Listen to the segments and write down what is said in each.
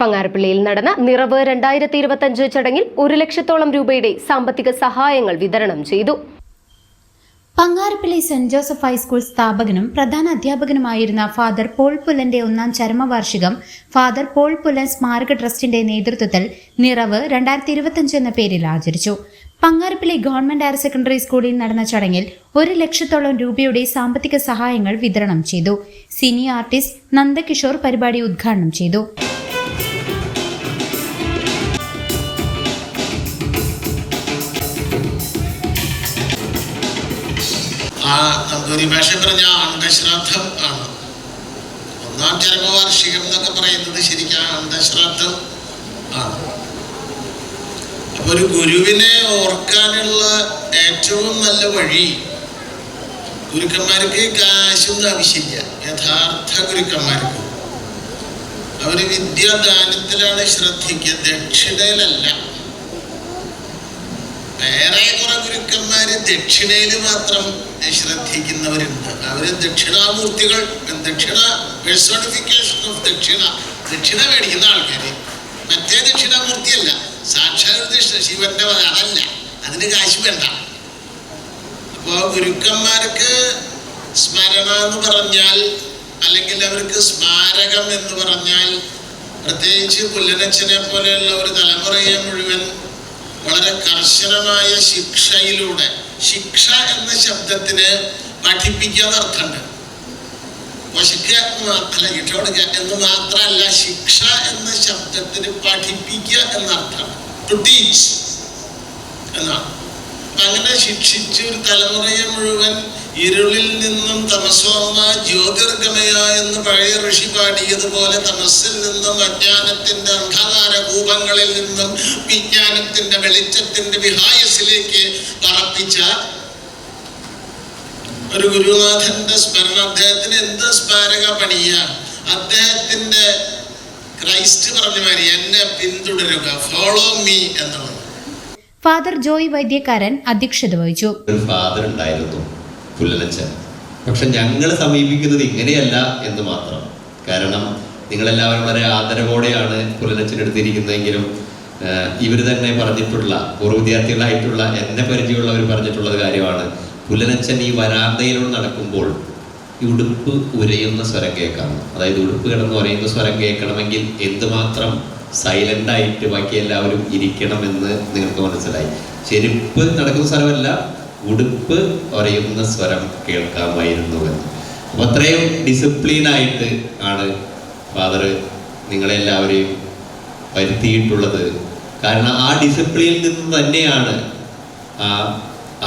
പങ്ങാരപ്പള്ളിയിൽ നടന്ന നിറവ് രണ്ടായിരത്തി ഇരുപത്തഞ്ച് ചടങ്ങിൽ ഒരു ലക്ഷത്തോളം രൂപയുടെ സാമ്പത്തിക സഹായങ്ങൾ വിതരണം ചെയ്തു. Pangarappally Saint Joseph high school സ്ഥാപകനും പ്രധാന അധ്യാപകനുമായിരുന്ന ഫാദർ പോൾ പുലന്റെ ഒന്നാം ചരമവാർഷികം ഫാദർ പോൾ പുലൻ സ്മാരക ട്രസ്റ്റിന്റെ നേതൃത്വത്തിൽ നിറവ് രണ്ടായിരത്തി ഇരുപത്തിയഞ്ച് എന്ന പേരിൽ ആചരിച്ചു. പങ്ങാരപ്പള്ളി ഗവൺമെന്റ് ഹയർ സെക്കൻഡറി സ്കൂളിൽ നടന്ന ചടങ്ങിൽ ഒരു ലക്ഷത്തോളം രൂപയുടെ സാമ്പത്തിക സഹായങ്ങൾ വിതരണം ചെയ്തു. സിനി ആർട്ടിസ്റ്റ് നന്ദകിഷോർ പരിപാടി ഉദ്ഘാടനം ചെയ്തു. ആ ഒരു ഭാഷ പറഞ്ഞ അണ്ടശ്രാദ്ധം ആണ്. ഒന്നാം ചരമവാർഷികം എന്നൊക്കെ പറയുന്നത് ശരിക്കും അണ്ടശ്രാദ്ധം ആണ്. അപ്പൊ ഒരു ഗുരുവിനെ ഓർക്കാനുള്ള ഏറ്റവും നല്ല വഴി ഗുരുക്കന്മാർക്ക് കാശൊന്നും ആവശ്യമില്ല. യഥാർത്ഥ ഗുരുക്കന്മാർക്ക് അവർ വിദ്യാദാനത്തിലാണ് ശ്രദ്ധിക്കുക. ദക്ഷിണയിലല്ല. വേറെ കുറെ ഗുരുക്കന്മാര് ദക്ഷിണയിൽ മാത്രം ശ്രദ്ധിക്കുന്നവരുണ്ട്. അവർ ദക്ഷിണാമൂർത്തികൾ ദക്ഷിണ പേഴ്സോണിഫിക്കേഷൻ ഓഫ് ദക്ഷിണ. ദക്ഷിണ മേടിക്കുന്ന ആൾക്കാര്. മറ്റേ ദക്ഷിണാമൂർത്തിയല്ല. സാക്ഷാത് ശിവന്റെ അതല്ല. അതിന് കാശ് വേണ്ട. അപ്പോ ഗുരുക്കന്മാർക്ക് സ്മരണ എന്ന് പറഞ്ഞാൽ അല്ലെങ്കിൽ അവർക്ക് സ്മാരകം എന്ന് പറഞ്ഞാൽ പ്രത്യേകിച്ച് പുല്ലനച്ചനെ പോലെയുള്ള ഒരു തലമുറയെ മുഴുവൻ വളരെ കർശനമായ ശിക്ഷയിലൂടെ ശിക്ഷ എന്ന ശബ്ദത്തിന് പഠിപ്പിക്കുക അർത്ഥമുണ്ട്. വശിക്കുക അല്ല ശിക്ഷ കൊടുക്കുക എന്ന് മാത്രമല്ല ശിക്ഷ എന്ന ശബ്ദത്തിന് പഠിപ്പിക്കുക എന്നർത്ഥം ടു ടീച്ച് എന്നാണ്. അങ്ങനെ ശിക്ഷിച്ച് ഒരു തലമുറയെ മുഴുവൻ ഇരുളിൽ നിന്നും തമസോമ ജ്യോതിർഗമയ എന്ന് പഴയ ഋഷി പാടിയതുപോലെ തമസിൽ നിന്നും അജ്ഞാനത്തിന്റെ അന്ധകാര കൂപങ്ങളിൽ നിന്നും വിജ്ഞാനത്തിന്റെ വെളിച്ചത്തിന്റെ വിഹായസിലേക്ക് പറപ്പിച്ച ഒരു ഗുരുനാഥന്റെ സ്മരണ. അദ്ദേഹത്തിന് എന്ത് സ്മാരക പണിയ? അദ്ദേഹത്തിന്റെ ക്രൈസ്റ്റ് പറഞ്ഞ മാതിരി എന്നെ പിന്തുടരുക ഫോളോ മീ എന്നുള്ളത്. ഫാദർ ജോയ് വൈദ്യക്കാരൻ അധ്യക്ഷത വഹിച്ചു. ഒരു ഫാദർ ഉണ്ടായിരുന്നു. പുല്ലനച്ചൻ പക്ഷെ ഞങ്ങൾ സമീപിക്കുന്നത് ഇങ്ങനെയല്ല എന്ന് മാത്രം. കാരണം നിങ്ങളെല്ലാവരും വളരെ ആദരവോടെയാണ് പുല്ലനച്ചൻ എടുത്തിരിക്കുന്നതെങ്കിലും ഇവർ തന്നെ പറഞ്ഞിട്ടുള്ള പൂർവ വിദ്യാർത്ഥികളായിട്ടുള്ള എന്നെ പരിചയമുള്ളവർ പറഞ്ഞിട്ടുള്ളത് കാര്യമാണ്. പുല്ലനച്ചൻ ഈ വരാന്തയിലൂടെ നടക്കുമ്പോൾ ഉടുപ്പ് ഉരയുന്ന സ്വരം കേൾക്കണം അതായത് ഉടുപ്പ് കിടന്ന് ഉരയുന്ന സ്വരം കേൾക്കണമെങ്കിൽ എന്തുമാത്രം സൈലന്റ് ആയിട്ട് ബാക്കി എല്ലാവരും ഇരിക്കണമെന്ന് നിങ്ങൾക്ക് മനസ്സിലായി. ചെരുപ്പ് നടക്കുന്ന സ്ഥലമല്ല ഉടുപ്പ് പറയുന്ന സ്വരം കേൾക്കാമായിരുന്നു എന്ന് അപ്പൊ അത്രയും ഡിസിപ്ലിൻ ആയിട്ട് ആണ് ഫാദർ നിങ്ങളെല്ലാവരെയും വരുത്തിയിട്ടുള്ളത്. കാരണം ആ ഡിസിപ്ലിനിൽ നിന്ന് തന്നെയാണ് ആ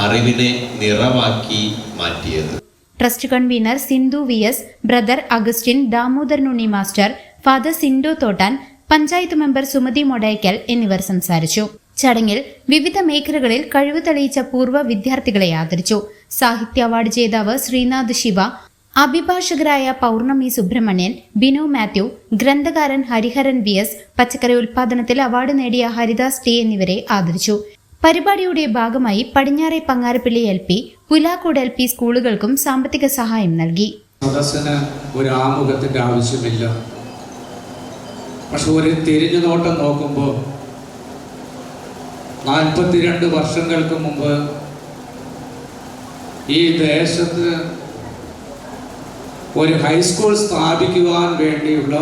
അറിവിനെ നിറവാക്കി മാറ്റിയത്. Trust convener Sindhu V S brother Augustine Damodaranunni master father Sindo Thottan panchayat member Sumathi Modaykkal എന്നിവർ സംസാരിച്ചു. ചടങ്ങിൽ വിവിധ മേഖലകളിൽ കഴിവ് തെളിയിച്ച പൂർവ വിദ്യാർത്ഥികളെ ആദരിച്ചു. സാഹിത്യ അവാർഡ് ജേതാവ് ശ്രീനാഥ് ശിവ അഭിഭാഷകരായ പൗർണമി സുബ്രഹ്മണ്യൻ ബിനു മാത്യു ഗ്രന്ഥകാരൻ ഹരിഹരൻ വി എസ് പച്ചക്കറി ഉൽപാദനത്തിൽ അവാർഡ് നേടിയ ഹരിദാസ് ടി എന്നിവരെ ആദരിച്ചു. പരിപാടിയുടെ ഭാഗമായി പടിഞ്ഞാറെ Pangarappally L P Pulakkode L P സ്കൂളുകൾക്കും സാമ്പത്തിക സഹായം നൽകി. ഒരു ആമുഖത്തിന്റെ ആവശ്യമില്ല. പക്ഷെ ഒരു തിരിഞ്ഞു നോട്ടം നോക്കുമ്പോൾ നാൽപ്പത്തിരണ്ട് വർഷങ്ങൾക്ക് മുമ്പ് ഈ ദേശത്ത് ഒരു ഹൈസ്കൂൾ സ്ഥാപിക്കുവാൻ വേണ്ടിയുള്ള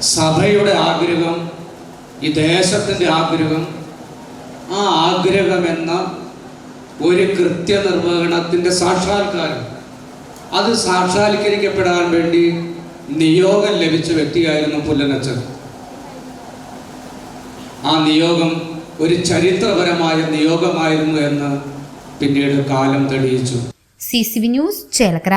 സഭയുടെ ആഗ്രഹം ഈ ദേശത്തിന്റെ ആഗ്രഹം ആ ആഗ്രഹമെന്ന ഒരു കൃത്യനിർവഹണത്തിന്റെ സാക്ഷാത്കാരം. അത് സാക്ഷാത്കരിക്കപ്പെടാൻ വേണ്ടി നിയോഗം ലഭിച്ച വ്യക്തിയായിരുന്നു പുല്ലനച്ചൻ. ആ നിയോഗം ഒരു ചരിത്രപരമായ നിയോഗമായിരുന്നു എന്ന് പിന്നീട് കാലം തെളിയിച്ചു. C C V news Chelakkara.